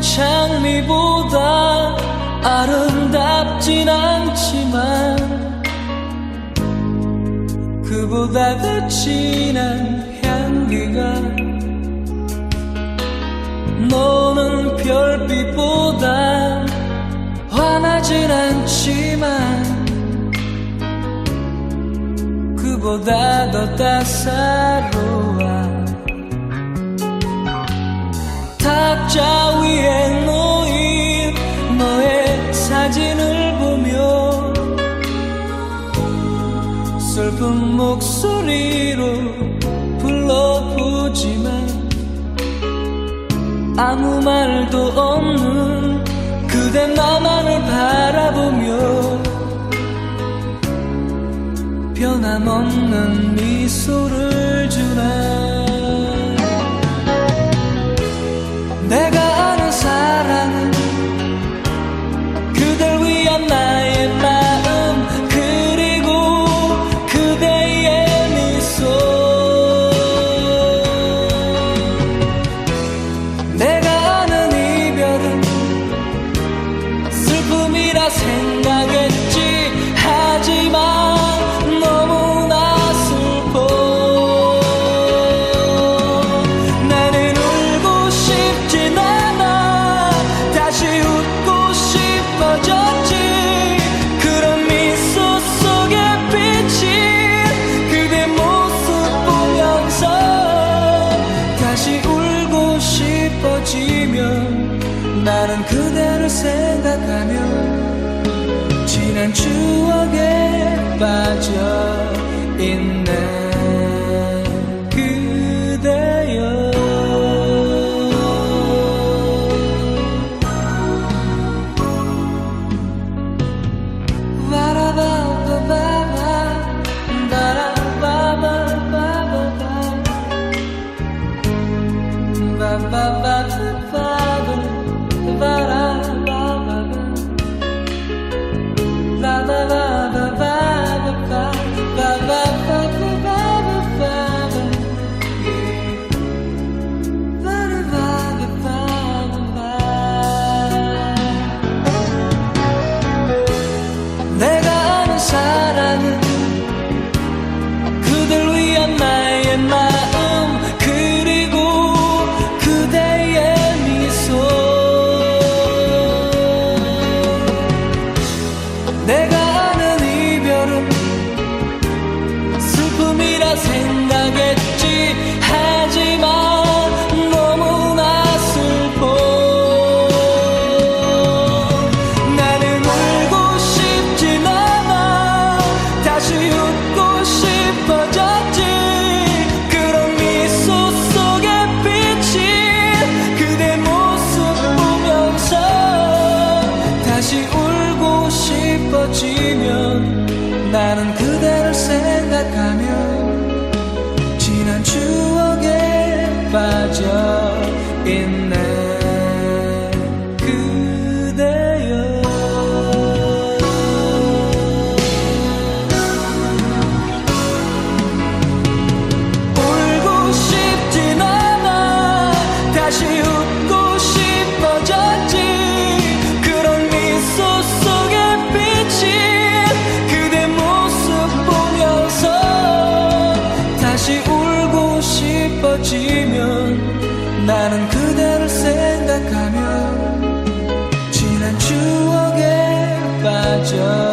장미보다 아름답진 않지만 그보다 더 진한 향기가 너는 별빛보다 환하진 않지만 그보다 더 따사로워. 탁자 슬픈 목소리로 불러보지만 아무 말도 없는 그대 나만을 바라보며 변함없는 미 나는 그대를 생각하며 지난 추 생각했지? 하지만 너무나 슬퍼. 나는 울고 싶진 않아 다시 웃고 싶어졌지. 그런 미소 속에 비친 그대 모습 보면서 다시 울고 싶어지면 나는 by just just